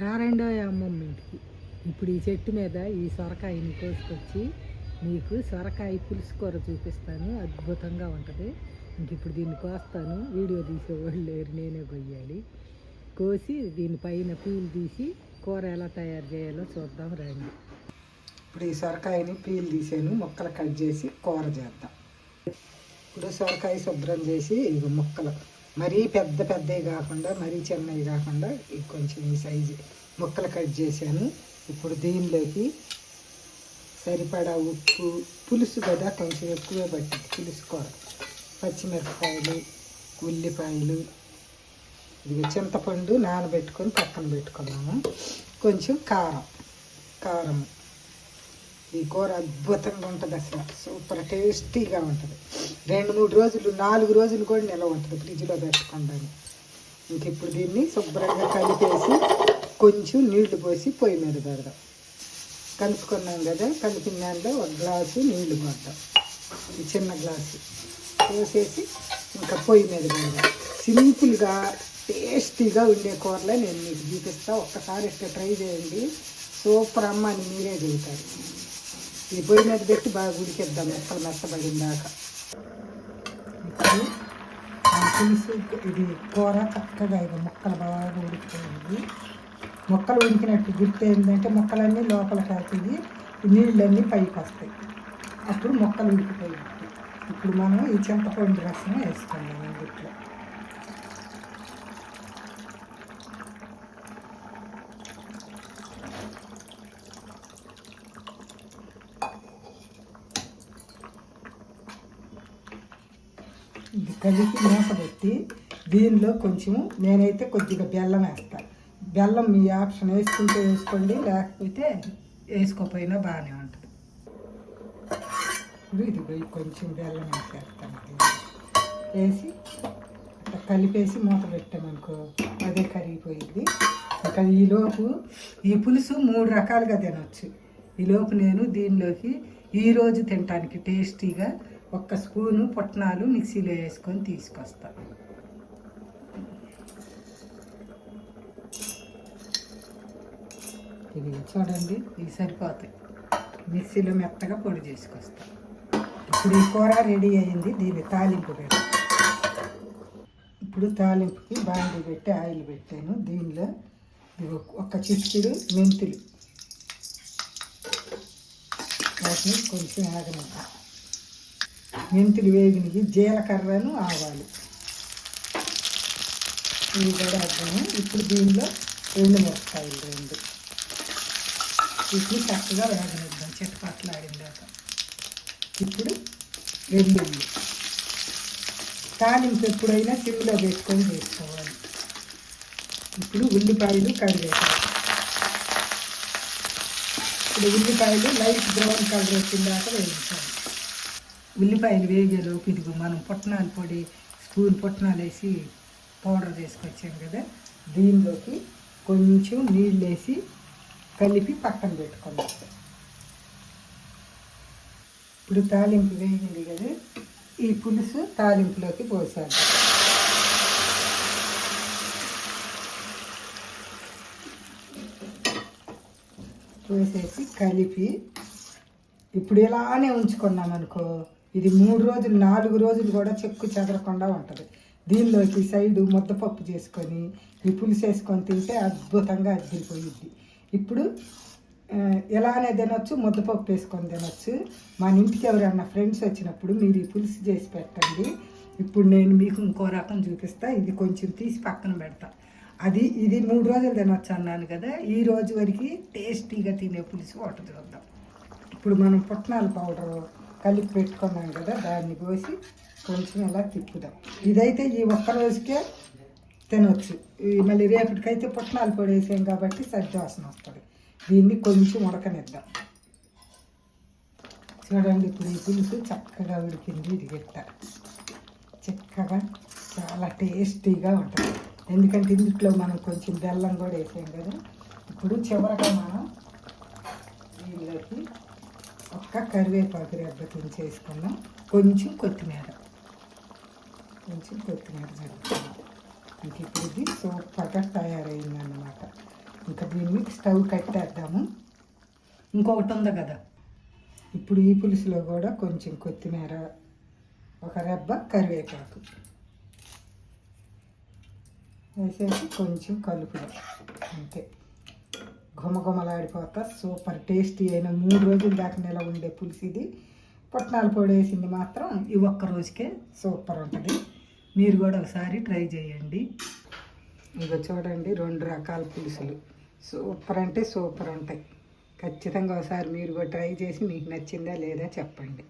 రారండో అమ్మమ్మ ఇంటికి. ఇప్పుడు ఈ చెట్టు మీద ఈ సొరకాయని కోసుకొచ్చి మీకు సొరకాయ పులుసు కూర చూపిస్తాను. అద్భుతంగా ఉంటుంది. ఇంక ఇప్పుడు దీన్ని కోస్తాను. వీడియో తీసేవాళ్ళు లేరు. నేనే కొయ్యాలి. కోసి దీనిపైన పీలు తీసి కూర ఎలా తయారు చేయాలో చూద్దాం రండి. ఇప్పుడు ఈ సొరకాయని పీలు తీసాను. ముక్కలు కట్ చేసి కూర చేద్దాం. ఇప్పుడు సొరకాయ శుభ్రం చేసి ఇవి ముక్కలు. మరీ పెద్ద పెద్దవి కాకుండా మరీ చిన్నవి కాకుండా ఇవి కొంచెం ఈ సైజు ముక్కలు కట్ చేశాను. ఇప్పుడు దీనిలోకి సరిపడా ఉప్పు పులుసు కదా కొంచెం ఎక్కువ పట్టింది పులుసు కూర. పచ్చిమిరపకాయలు ఉల్లిపాయలు ఇది చింతపండు నానబెట్టుకొని పక్కన పెట్టుకున్నాము. కొంచెం కారం కారం ఈ కూర అద్భుతంగా ఉంటుంది అసలు. సూపర్ టేస్టీగా ఉంటుంది. రెండు మూడు రోజులు నాలుగు రోజులు కూడా నిల్వ ఉంటుంది ఫ్రిడ్జ్లో పెట్టకుండా ఇంక ఇప్పుడు దీన్ని శుభ్రంగా కలిపేసి కొంచెం నీళ్ళు పోసి పొయ్యి మీద పెడదాం. కలుపుకున్నాం కదా కలిపిన దాంట్లో ఒక గ్లాసు నీళ్ళు పోద్దాం. ఈ చిన్న గ్లాసు పోసేసి ఇంకా పొయ్యి మీద పెడదాం. సింపుల్గా టేస్టీగా ఉండే కూరలే నేను మీకు చూపిస్తా. ఒక్కసారి ఇట్లా ట్రై చేయండి. సూపర్ అమ్మ అని మీరే చెబుతారు. ఈ పొయ్యి మీద పెట్టి బాగా ఉడికిద్దాం ముక్కలు మెత్తబడిన దాకా. ఇప్పుడు పులుసు ఇది కూర చక్కగా ఇది ముక్కలు బాగా ఉడికిపోయింది. మొక్కలు ఉడికినట్టు గుర్తు ఏంటంటే మొక్కలన్నీ లోపల వెళ్తాయి నీళ్ళన్నీ పైకి వస్తాయి. అప్పుడు మొక్కలు ఉడికిపోయి ఇప్పుడు మనం ఈ చింతపండు రసం వేసుకున్నాం ఇందులో ఇది కలిపి మూత దీనిలో కొంచెం నేనైతే కొద్దిగా బెల్లం వేస్తాను బెల్లం మీ ఆప్షన్ వేసుకుంటే వేసుకోండి లేకపోతే వేసుకోపోయినా బాగానే ఉంటుంది. ఇది పోయి కొంచెం బెల్లం వేసేస్తాను వేసి కలిపేసి మూత పెట్టామనుకో అదే కరిగిపోయింది. ఇక ఈలోపు ఈ పులుసు మూడు రకాలుగా తినవచ్చు ఈలోపు నేను దీనిలోకి ఈరోజు తినటానికి టేస్టీగా ఒక్క స్పూను పుట్నాలు మిక్సీలో వేసుకొని తీసుకొస్తాను ఇవి చూడండి ఇవి సరిపోతాయి. మిక్సీలో మెత్తగా పొడి చేసుకొస్తా. ఇప్పుడు ఈ కూర రెడీ అయింది దీన్ని తాలింపు పెట్టి ఇప్పుడు తాలింపుకి బాండి పెట్టి ఆయిల్ పెట్టాను. దీనిలో ఇదిగో ఒక చిటికెడు మెంతులు. వాటిని కొంచెం ఆగనిద్దాం మెంతులు వేగినవి జీలకర్రను ఆవాలు. ఇవి కూడా వేద్దాము ఇప్పుడు దీనిలో రెండు మిరపకాయలు రెండు. ఇప్పుడు చక్కగా వేగనిద్దాం. చెట్టుపట్లు ఆడిందాక ఇప్పుడు వెల్లుల్లి తాలింపు ఎప్పుడైనా సిమ్లో పెట్టుకొని వేసుకోవాలి. ఇప్పుడు ఉల్లిపాయలు కడిగేసాలి ఇప్పుడు ఉల్లిపాయలు లైట్ బ్రౌన్ కలర్ వచ్చిన దాకా వేయించాలి. ఉల్లిపాయలు వేగేలోపు ఇదిగో మనం పుట్నాల పొడి స్పూన్ పుట్నాలు వేసి పౌడర్ తీసుకొచ్చాం కదా. దీనిలోకి కొంచెం నీళ్ళు వేసి కలిపి పక్కన పెట్టుకున్నాం ఇప్పుడు తాలింపు వేగింది కదా. ఈ పులుసు తాలింపులోకి పోసాను పోసేసి కలిపి ఇప్పుడు ఇలానే ఉంచుకున్నాం అనుకో ఇది మూడు రోజులు నాలుగు రోజులు కూడా చెక్కు చెదరకుండా ఉంటుంది. దీనిలోకి సైడు ముద్దపప్పు చేసుకొని ఈ పులుసు వేసుకొని తింటే అద్భుతంగా అద్దిరిపోయిద్ది ఇప్పుడు ఎలానే తినొచ్చు ముద్దపప్పు వేసుకొని తినొచ్చు. మన ఇంటికి ఎవరైనా ఫ్రెండ్స్ వచ్చినప్పుడు మీరు ఈ పులుసు చేసి పెట్టండి. ఇప్పుడు నేను మీకు ఇంకో రకం చూపిస్తా. ఇది కొంచెం తీసి పక్కన పెడతా. అది ఇది మూడు రోజులు తినొచ్చు అన్నాను కదా ఈ రోజు వరకు టేస్టీగా తినే పులుసు ఒకటి చూద్దాం. ఇప్పుడు మనం పుట్నాల పౌడర్ కలిపి పెట్టుకున్నాం కదా దాన్ని పోసి కొంచెం ఇలా తిప్పుదాం. ఇదైతే ఈ ఒక్క రోజుకే తినొచ్చు. మళ్ళీ రేపటికైతే పుట్నాలు పొడి వేసాం కాబట్టి సజ్జవాసన వస్తుంది. దీన్ని కొంచెం ఉడకనిద్దాం. చూడండి ఇప్పుడు ఈ పులుసు చక్కగా ఉడికింది ఇది గిట్ట చక్కగా చాలా టేస్టీగా ఉంటుంది. ఎందుకంటే ఇందులో మనం కొంచెం బెల్లం కూడా వేసాం కదా. ఇప్పుడు చివరగా మనం దీనిలోకి ఒక్క కరివేపాకు రెబ్బతిని చేసుకున్నాం కొంచెం కొత్తిమీర. కొంచెం కొత్తిమీర జరుగుతుంది ఇంక ఇప్పుడు ఇది సూపర్గా తయారైందన్నమాట. ఇంకా దీన్ని స్టవ్ కట్టేద్దాము. ఇంకొకటి ఉంది కదా. ఇప్పుడు ఈ పులుసులో కూడా కొంచెం కొత్తిమీర ఒక రెబ్బ కరివేపాకు. వేసేసి కొంచెం కలుపుదాం. అంతే. గుమగుమలాడిపోతా సూపర్ టేస్టీ అయిన మూడు రోజుల దాకా నెల ఉండే పులుసు ఇది పుట్నాల పొడి వేసింది మాత్రం ఈ ఒక్క రోజుకే సూపర్ ఉంటుంది. మీరు కూడా ఒకసారి ట్రై చేయండి. ఇక చూడండి రెండు రకాల పులుసులు. సూపర్ అంటే సూపర్ ఉంటాయి. ఖచ్చితంగా ఒకసారి మీరు కూడా ట్రై చేసి మీకు నచ్చిందా లేదా చెప్పండి.